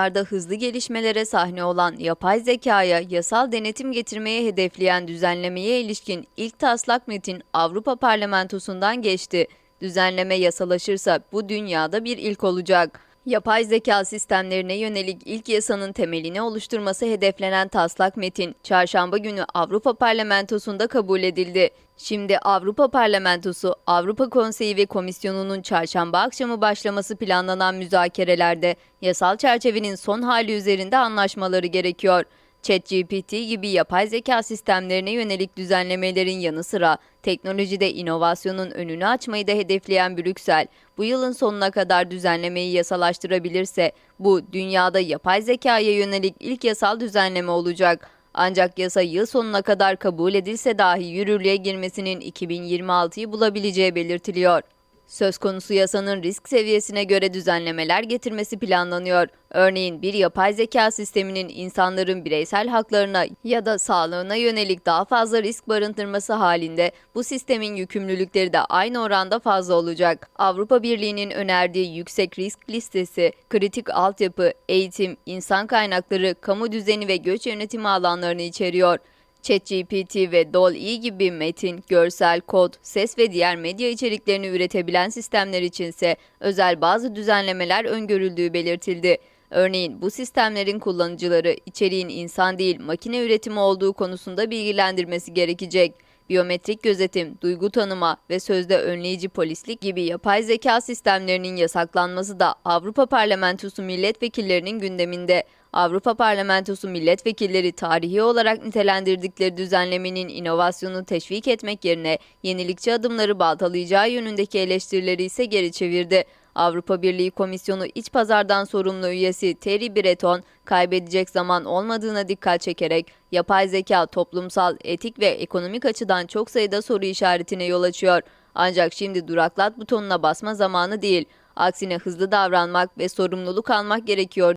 Dünyada hızlı gelişmelere sahne olan yapay zekaya yasal denetim getirmeye hedefleyen düzenlemeye ilişkin ilk taslak metin Avrupa Parlamentosu'ndan geçti. Düzenleme yasalaşırsa bu dünyada bir ilk olacak. Yapay zeka sistemlerine yönelik ilk yasanın temelini oluşturması hedeflenen taslak metin çarşamba günü Avrupa Parlamentosu'nda kabul edildi. Şimdi Avrupa Parlamentosu, Avrupa Konseyi ve Komisyonu'nun çarşamba akşamı başlaması planlanan müzakerelerde yasal çerçevenin son hali üzerinde anlaşmaları gerekiyor. ChatGPT gibi yapay zeka sistemlerine yönelik düzenlemelerin yanı sıra teknolojide inovasyonun önünü açmayı da hedefleyen Brüksel, bu yılın sonuna kadar düzenlemeyi yasalaştırabilirse bu dünyada yapay zekaya yönelik ilk yasal düzenleme olacak. Ancak yasa yıl sonuna kadar kabul edilse dahi yürürlüğe girmesinin 2026'yı bulabileceği belirtiliyor. Söz konusu yasanın risk seviyesine göre düzenlemeler getirmesi planlanıyor. Örneğin bir yapay zeka sisteminin insanların bireysel haklarına ya da sağlığına yönelik daha fazla risk barındırması halinde bu sistemin yükümlülükleri de aynı oranda fazla olacak. Avrupa Birliği'nin önerdiği yüksek risk listesi, kritik altyapı, eğitim, insan kaynakları, kamu düzeni ve göç yönetimi alanlarını içeriyor. ChatGPT ve DALL-E gibi metin, görsel, kod, ses ve diğer medya içeriklerini üretebilen sistemler içinse özel bazı düzenlemeler öngörüldüğü belirtildi. Örneğin bu sistemlerin kullanıcıları içeriğin insan değil makine üretimi olduğu konusunda bilgilendirmesi gerekecek. Biyometrik gözetim, duygu tanıma ve sözde önleyici polislik gibi yapay zeka sistemlerinin yasaklanması da Avrupa Parlamentosu milletvekillerinin gündeminde. Avrupa Parlamentosu milletvekilleri tarihi olarak nitelendirdikleri düzenlemenin inovasyonu teşvik etmek yerine yenilikçi adımları baltalayacağı yönündeki eleştirileri ise geri çevirdi. Avrupa Birliği Komisyonu İç Pazardan sorumlu üyesi Terry Breton, kaybedecek zaman olmadığına dikkat çekerek yapay zeka toplumsal, etik ve ekonomik açıdan çok sayıda soru işaretine yol açıyor. Ancak şimdi duraklat butonuna basma zamanı değil. Aksine hızlı davranmak ve sorumluluk almak gerekiyor